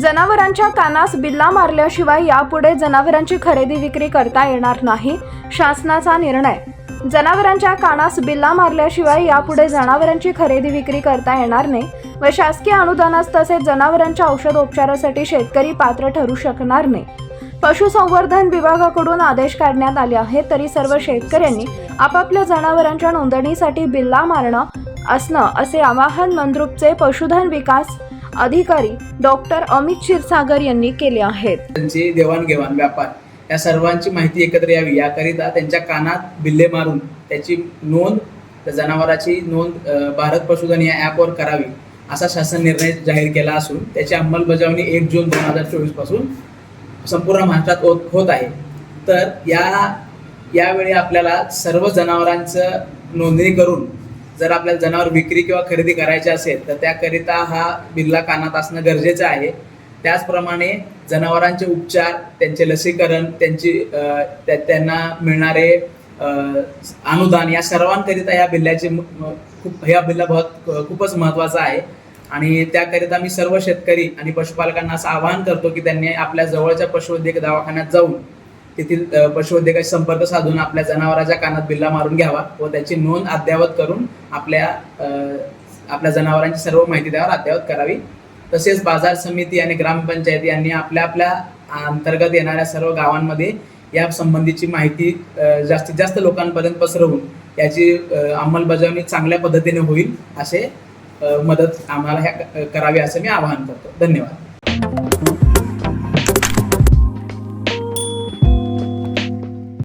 जनावरांच्या कानास बिल्ला मारल्याशिवाय यापुढे जनावरांची खरेदी विक्री करता येणार नाही शासनाचा निर्णय. जनावरांच्या कानास बिल्ला मारल्याशिवाय यापुढे जनावरांची खरेदी विक्री करता येणार नाही व शासकीय अनुदानास तसेच जनावरांच्या औषधोपचारासाठी शेतकरी पात्र ठरू शकणार नाही. पशुसंवर्धन विभागाकडून आदेश काढण्यात आले आहेत तरी सर्व शेतकऱ्यांनी आपापल्या जनावरांच्या नोंदणीसाठी बिल्ला मारणं असणं असे आवाहन मंद्रुपचे पशुधन विकास अधिकारी डॉक्टर अमित क्षीरसागर यांनी केले आहेत. त्यांची देवाणघेवाण व्यापार या सर्वांची माहिती एकत्र यावी याकरिता त्यांच्या कानात बिल्ले मारून त्याची नोंद त्या जनावराची नोंद भारत पशुधन या ॲपवर करावी असा शासन निर्णय जाहीर केला असून त्याची अंमलबजावणी एक जून दोन हजार चोवीसपासून संपूर्ण महाराष्ट्रात होत होत आहे. तर या यावेळी आपल्याला सर्व जनावरांचं नोंदणी करून जर आपल्याला जनावर विक्री किंवा खरेदी करायची असेल तर त्याकरिता हा बिल्ला कानात असणं गरजेचं आहे. त्याचप्रमाणे जनावरांचे उपचार त्यांचे लसीकरण त्यांची त्या- त्यांना मिळणारे अनुदान या सर्वांकरिता या बिल्ल्याचे खूप ह्या बिल्ला बहुत खूपच महत्त्वाचा आहे. आणि त्याकरिता मी सर्व शेतकरी आणि पशुपालकांना असं आवाहन करतो की त्यांनी आपल्या जवळच्या पशुवैद्यक दवाखान्यात जाऊन तेथील पशुवैद्यकाशी संपर्क साधून आपल्या जनावराच्या कानात बिल्ला मारून घ्यावा व त्याची नोंद अद्ययावत करून आपल्या आपल्या जनावरांची सर्व माहिती त्यावर अद्ययावत करावी. तसेच बाजार समिती आणि ग्रामपंचायती यांनी आपल्या आपल्या अंतर्गत येणाऱ्या सर्व गावांमध्ये या संबंधीची माहिती जास्तीत जास्त लोकांपर्यंत पसरवून याची अंमलबजावणी चांगल्या पद्धतीने होईल असे मदत आम्हाला ह्या करावी असं मी आवाहन करतो. धन्यवाद.